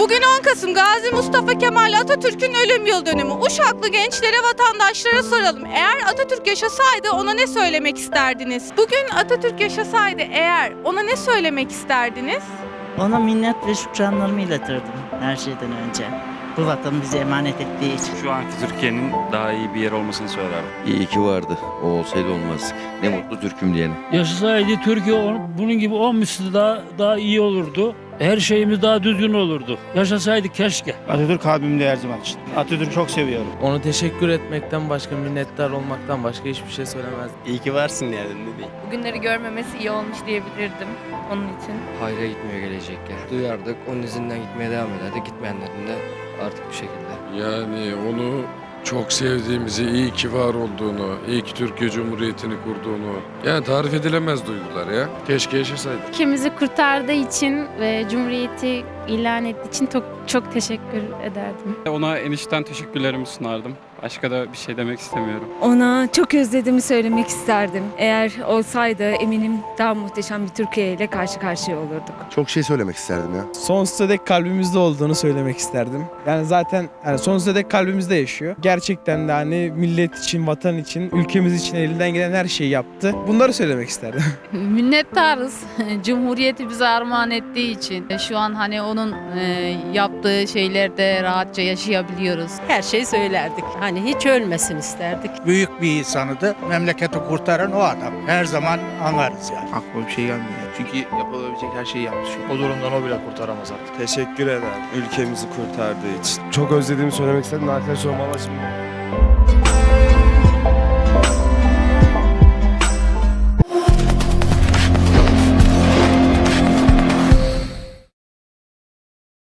Bugün 10 Kasım Gazi Mustafa Kemal Atatürk'ün ölüm yıl dönümü. Uşaklı gençlere, vatandaşlara soralım. Eğer Atatürk yaşasaydı ona ne söylemek isterdiniz? Bugün Atatürk yaşasaydı eğer ona ne söylemek isterdiniz? Ona minnet ve şükranlarımı iletirdim her şeyden önce. Bu vatan bize emanet ettiği için. Şu anki Türkiye'nin daha iyi bir yer olmasını söylerdim. İyi ki vardı. O olsaydı olmaz. Ne mutlu Türk'üm diyene. Yaşasaydı Türkiye on- bunun gibi 10 misli daha, daha iyi olurdu. Her şeyimiz daha düzgün olurdu. Yaşasaydı keşke. Atatürk abimde her zaman için. Atatürk'ü çok seviyorum. Ona teşekkür etmekten başka, minnettar olmaktan başka hiçbir şey söylemezdim. İyi ki varsın yani ne diyeyim. Bugünleri görmemesi iyi olmuş diyebilirdim onun için. Hayra gitmiyor gelecekken. Duyardık, onun izinden gitmeye devam ederdik. Gitmeyenlerin de artık bu şekilde. Yani onu çok sevdiğimizi, iyi ki var olduğunu, iyi ki Türkiye Cumhuriyeti'ni kurduğunu. Yani tarif edilemez duygular ya. Keşke yaşasaydık. ülkemizi kurtardığı için ve Cumhuriyeti ilan ettiği için çok, çok teşekkür ederdim. Ona enişten teşekkürlerimi sunardım. Başka da bir şey demek istemiyorum. Ona çok özlediğimi söylemek isterdim. Eğer olsaydı eminim daha muhteşem bir Türkiye ile karşı karşıya olurduk. Çok şey söylemek isterdim ya. Sonsuza dek kalbimizde olduğunu söylemek isterdim. Yani zaten yani sonsuza dek kalbimizde yaşıyor. Gerçekten de hani millet için, vatan için, ülkemiz için elinden gelen her şeyi yaptı. Bunları söylemek isterdim. Minnettarız. Cumhuriyeti bize armağan ettiği için. Şu an hani onun e, yaptığı şeylerde rahatça yaşayabiliyoruz. Her şeyi söylerdik. Hani hiç ölmesin isterdik. Büyük bir insanıdı. Memleketi kurtaran o adam. Her zaman anlarız yani. Aklıma bir şey gelmiyor. Çünkü yapılabilecek her şeyi yapmış. O durumdan o bile kurtaramaz artık. Teşekkür ederim ülkemizi kurtardığı için. Çok özlediğimi söylemek istedim. Arkadaş olmama şimdi